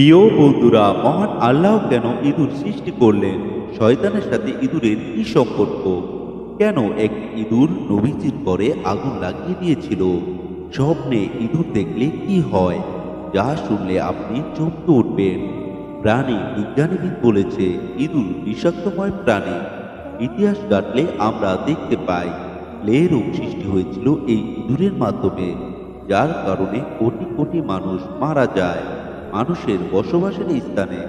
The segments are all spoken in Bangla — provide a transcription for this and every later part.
প্রিয় বন্ধুরা মহান আল্লাহ কেন ইঁদুর সৃষ্টি করলেন? শয়তানের সাথে ইঁদুরের কি সম্পর্ক? কেন এক ইঁদুর নবীজির করে আগুন লাগিয়ে দিয়েছিল? স্বপ্নে ইঁদুর দেখলে কি হয়? যা শুনলে আপনি চমকে উঠবেন। প্রাণী বিজ্ঞানীবিদ বলেছে, ইঁদুর বিষাক্তময় প্রাণী। ইতিহাস ঘাটলে আমরা দেখতে পাই লে রোগ সৃষ্টি হয়েছিল এই ইঁদুরের মাধ্যমে, যার কারণে কোটি কোটি মানুষ মারা যায়। মানুষের বসবাসের স্থানে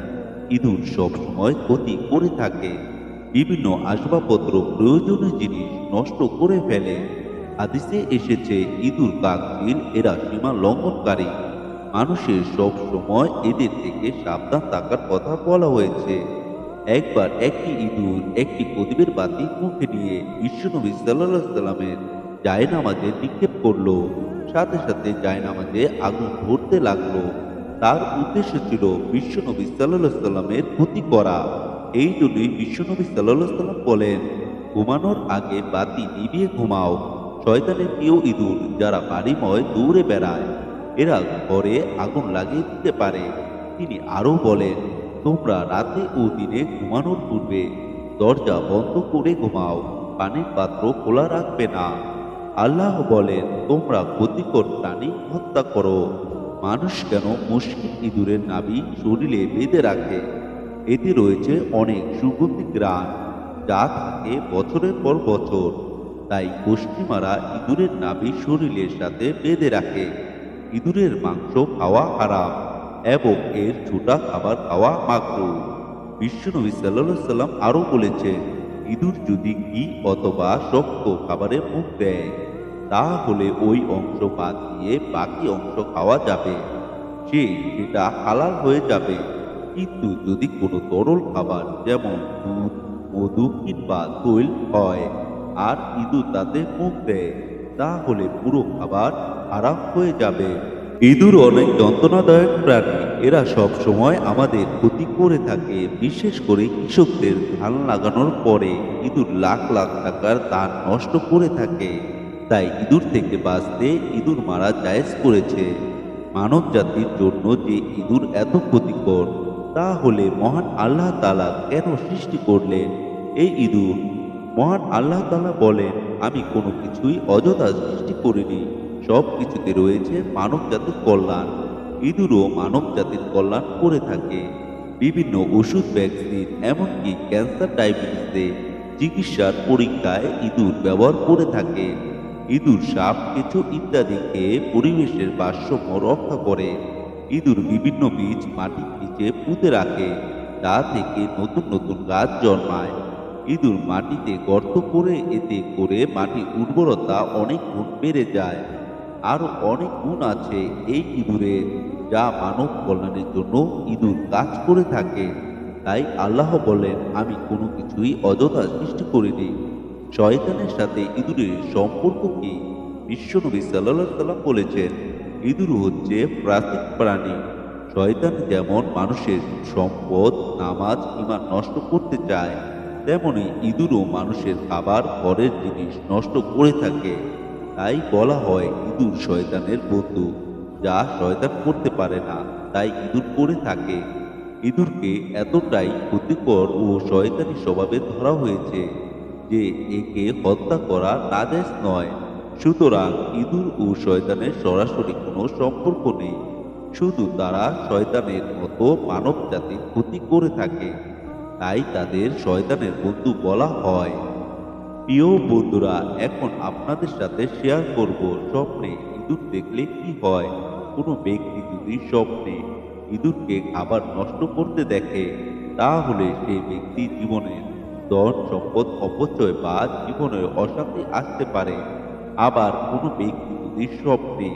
ইঁদুর সবসময় ক্ষতি করে থাকে। বিভিন্ন আসবাবপত্র প্রয়োজনীয় জিনিস নষ্ট করে ফেলে। হাদিসে এসেছে, ইঁদুর কাকচিল এরা সীমা লঙ্ঘনকারী। মানুষের সব সময় এদের থেকে সাবধান থাকার কথা বলা হয়েছে। একবার একটি ইঁদুর একটি প্রদীপের বাতি মুখে নিয়ে বিশ্বনবী সাল্লাহ সাল্লামের জায়নামাজে নিক্ষেপ করল। সাথে সাথে জায়নামাজে আগুন ধরতে লাগল। তার উদ্দেশ্য ছিল বিশ্বনবী সাল্লাহ সাল্লামের ক্ষতি করা। এই জন্যই বিশ্বনবী সাল্লাহ সাল্লাম বলেন, ঘুমানোর আগে বাতি নিভিয়ে ঘুমাও। শয়তানের প্রিয় ইঁদুর যারা বাড়িময় দৌড়ে বেড়ায়, এরা ঘরে আগুন লাগিয়ে দিতে পারে। তিনি আরও বলেন, তোমরা রাতে ও দিনে ঘুমানোর পূর্বে দরজা বন্ধ করে ঘুমাও, পানির পাত্র খোলা রাখবে না। আল্লাহ বলেন, তোমরা ক্ষতিকর প্রাণী হত্যা করো। মানুষ কেন মুশকিল ইঁদুরের নাবি শরীরে বেঁধে রাখে? এতে রয়েছে অনেক সুগন্ধি গ্রান যা থাকে বছরের পর বছর। তাই পশ্চিমারা ইঁদুরের নাবি শরীরের সাথে বেঁধে রাখে। ইঁদুরের মাংস খাওয়া হারাম এবং এর ছোটা খাবার খাওয়া মাকরু। বিশ্বনবী সাল্লাহ সাল্লাম আরও বলেছে ইঁদুর যদি ঘি অথবা শক্ত খাবারে মুখ দেয় তাহলে ওই অংশ বাদ দিয়ে বাকি অংশ খাওয়া যাবে। সে সেটা হালাল হয়ে যাবে। কিন্তু যদি কোনো তরল খাবার যেমন দুধ, মধু কিংবা তৈল হয় আর ইঁদুর তাতে মুখ দেয়, তাহলে পুরো খাবার খারাপ হয়ে যাবে। ইঁদুর অনেক যন্ত্রণাদায়ক প্রাণী। এরা সব সময় আমাদের ক্ষতি করে থাকে, বিশেষ করে কৃষকদের ধান লাগানোর পরে। ইঁদুর লাখ লাখ টাকার ধান নষ্ট করে থাকে। তাই ইঁদুর থেকে বাঁচতে ইঁদুর মারা জায়েজ করেছে। মানব জাতির জন্য যে ইঁদুর এত ক্ষতিকর তাহলে মহান আল্লাহ তালা কেন সৃষ্টি করলেন এই ইঁদুর? মহান আল্লাহ তালা বলেন, আমি কোনো কিছুই অযথা সৃষ্টি করিনি। সব কিছুতে রয়েছে মানব জাতির কল্যাণ। ইঁদুরও মানব জাতির কল্যাণ করে থাকে। বিভিন্ন ওষুধ ভ্যাকসিন, এমনকি ক্যান্সার ডায়াবেটিসে চিকিৎসার পরীক্ষায় ইঁদুর ব্যবহার করে থাকে। ইঁদুর সাপ কেঁচো ইত্যাদিকে পরিবেশের ভারসাম্য রক্ষা করে। ইঁদুর বিভিন্ন বীজ মাটির নিচে পুঁতে রাখে, তা থেকে নতুন নতুন গাছ জন্মায়। ইঁদুর মাটিতে গর্ত করে এতে করে মাটির উর্বরতা অনেক গুণ বেড়ে যায়। আরও অনেক গুণ আছে এই ইঁদুরের যা মানব কল্যাণের জন্য ইঁদুর কাজ করে থাকে। তাই আল্লাহ বলেন, আমি কোনো কিছুই অযথা সৃষ্টি করিনি। শয়তানের সাথে ইঁদুরের সম্পর্ক কি বিশ্বনবী সাল্লাহ সাল্লাম বলেছেন, ইঁদুর হচ্ছে প্রাকৃতিক প্রাণী। শয়তান যেমন মানুষের সম্পদ, নামাজ ইমান নষ্ট করতে চায়, তেমনি ইঁদুরও মানুষের খাবার, ঘরের জিনিস নষ্ট করে থাকে। তাই বলা হয় ইঁদুর শয়তানের বন্ধু, যা শয়তান করতে পারে না, তাই ইঁদুর করে থাকে। ইঁদুরকে এতটাই ক্ষতিকর ও শয়তানি স্বভাবে ধরা হয়েছে যে একে হত্যা করা নাদেশ নয়। সুতরাং ইঁদুর ও শয়তানের সরাসরি কোনো সম্পর্ক নেই। শুধু তারা শয়তানের মতো মানব জাতির ক্ষতি করে থাকে। তাই তাদের শয়তানের বন্ধু বলা হয়। প্রিয় বন্ধুরা, এখন আপনাদের সাথে শেয়ার করব স্বপ্নে ইঁদুর দেখলে কি হয়। কোনো ব্যক্তি যদি স্বপ্নে ইঁদুরকে খাবার নষ্ট করতে দেখে, তাহলে সেই ব্যক্তি জীবনে ধন, সম্পদ, অপচয় বা জীবনে অশান্তি আসতে পারে। আবার কোনো ব্যক্তি যদি স্বপ্নে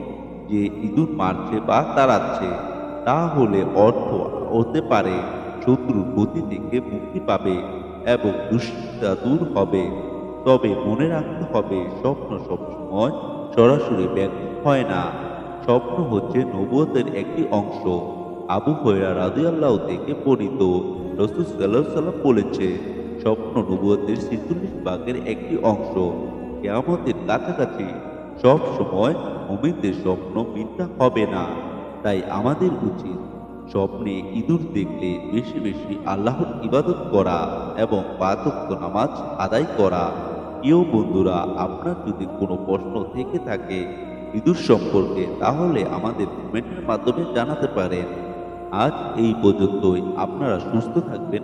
যে ইঁদুর মারছে বা তাড়াচ্ছে, তাহলে অর্থ হতে পারে শত্রুর গতি থেকে মুক্তি পাবে এবং দুশ্চিন্তা দূর হবে। তবে মনে রাখতে হবে, স্বপ্ন সবসময় সরাসরি ব্যক্ত হয় না। স্বপ্ন হচ্ছে নবুয়তের একটি অংশ। আবু হইরা রাদিয়াল্লাহ থেকে বর্ণিত। রসুল সাল্লাহ সাল্লাম বলেছে স্বপ্ন নবুয়তের ছেচল্লিশ ভাগের একটি অংশ। কেয়ামতের কাছাকাছি সব সময় মুমিনদের স্বপ্ন মিথ্যা হবে না। তাই আমাদের উচিত স্বপ্নে ইঁদুর দেখলে বেশি বেশি আল্লাহর ইবাদত করা এবং পাঁচক্ত নামাজ আদায় করা। প্রিয় বন্ধুরা, আপনার যদি কোনো প্রশ্ন থেকে থাকে ইঁদুর সম্পর্কে, তাহলে আমাদের কমেন্টের মাধ্যমে জানাতে পারেন। আজ এই পর্যন্তই। আপনারা সুস্থ থাকবেন।